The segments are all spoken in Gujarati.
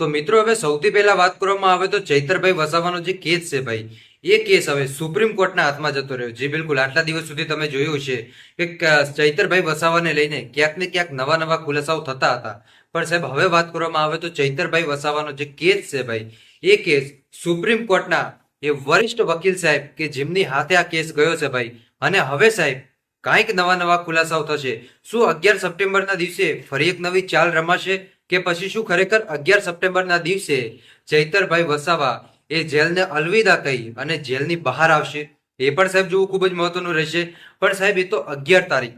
તો મિત્રો, હવે સૌથી પહેલા વાત કરવામાં આવે તો ચૈતરભાઈ વસાવાનો જે કેસ છે ભાઈ, એ કેસ હવે સુપ્રીમ કોર્ટના હાથમાં જતો રહ્યો. જે, બિલકુલ. આટલા દિવસ સુધી તમે જોયું છે કે, ચૈતરભાઈ વસાવાને લઈને ક્યાંક ને ક્યાંક નવા નવા ખુલાસાઓ થતા હતા. પણ સાહેબ, હવે વાત કરવામાં આવે તો ચૈતરભાઈ વસાવાનો જે કેસ છે ભાઈ, એ કેસ સુપ્રીમ કોર્ટના એ વરિષ્ઠ વકીલ સાહેબ કે જેમની હાથે આ કેસ ગયો છે ભાઈ, અને હવે સાહેબ, કાંઈક નવા નવા ખુલાસાઓ થશે. શું અગિયાર સપ્ટેમ્બરના દિવસે ફરી એક નવી ચાલ રમાશે? કે પછી શું ખરેખર અગિયાર સપ્ટેમ્બરના દિવસે ચૈતરભાઈ વસાવા એ જેલને અલવિદા કહી અને જેલની બહાર આવશે? એ પણ સાહેબ જોવું ખૂબ જ મહત્વનું રહેશે. પણ સાહેબ, એ તો અગિયાર તારીખ.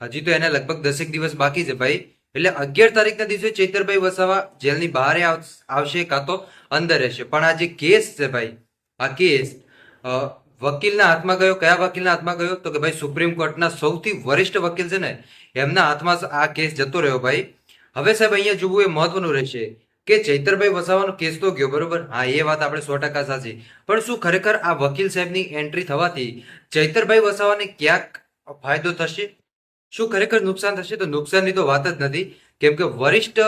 હજી તો એને લગભગ દસેક દિવસ બાકી છે ભાઈ. એટલે અગિયાર તારીખના દિવસે ચૈતરભાઈ વસાવા જેલની બહાર આવશે કાં તો અંદર રહેશે. પણ આ જે કેસ છે ભાઈ, આ કેસ વકીલના હાથમાં ગયો, કયા વકીલના હાથમાં ગયો? તો કે ભાઈ, સુપ્રીમ કોર્ટના સૌથી વરિષ્ઠ વકીલ છે ને, એમના હાથમાં આ કેસ જતો રહ્યો ભાઈ. હવે સાહેબ, અહીંયા જોવું એ મહત્વનું રહેશે કે ચૈતરભાઈ વસાવાનો કેસ તો ગયો, બરોબર? હા, એ વાત આપણે સો ટકા સાચી. પણ શું ખરેખર આ વકીલ સાહેબની એન્ટ્રી થવાથી ચૈતરભાઈ વસાવાને ક્યાંક ફાયદો થશે? શું ખરેખર નુકસાન થશે? તો નુકસાનની તો વાત જ નથી. કેમ કે વરિષ્ઠ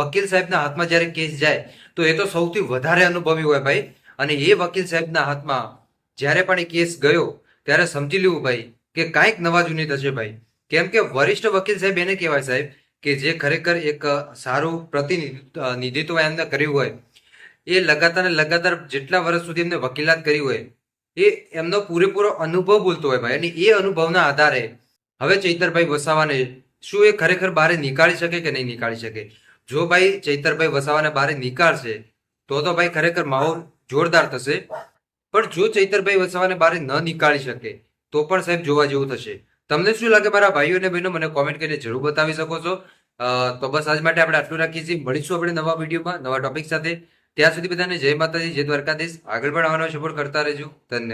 વકીલ સાહેબના હાથમાં જ્યારે કેસ જાય, તો એ તો સૌથી વધારે અનુભવી હોય ભાઈ. અને એ વકીલ સાહેબના હાથમાં જ્યારે પણ એ કેસ ગયો, ત્યારે સમજી લેવું ભાઈ કે કાંઈક નવા જૂની થશે ભાઈ. કેમ કે વરિષ્ઠ વકીલ સાહેબ એને કહેવાય સાહેબ કે જે ખરેખર એક સારું પ્રતિનિધિત્વ એમને કર્યું હોય, એ લગાતાર લગાતાર જેટલા વર્ષ સુધી એમને વકીલાત કરી હોય, એ એમનો પૂરેપૂરો અનુભવ બોલતો હોય ભાઈ. અને એ અનુભવના આધારે હવે ચૈતરભાઈ વસાવાને શું એ ખરેખર બહાર નીકાળી શકે કે નહીં નીકાળી શકે? જો ભાઈ ચૈતરભાઈ વસાવાને બહાર નીકાળશે, તો તો ભાઈ ખરેખર માહોલ જોરદાર થશે. પણ જો ચૈતરભાઈ વસાવાને બારે ન નીકાળી શકે, તો પણ સાહેબ જોવા જેવું થશે. તમને શું લાગે મારા ભાઈઓ અને બહેનો? મને કોમેન્ટ કરીને જરૂર બતાવી શકો છો. તો બસ આજ માટે આપણે આટલું રાખીએ છીએ. મળીશું આપણે નવા વિડીયોમાં, નવા ટોપિક સાથે. ત્યાં સુધી બધાને જય માતાજી, જય દ્વારકાધીશ. આગળ પણ આવવાનો સપોર્ટ કરતા રહેજો. ધન્યવાદ.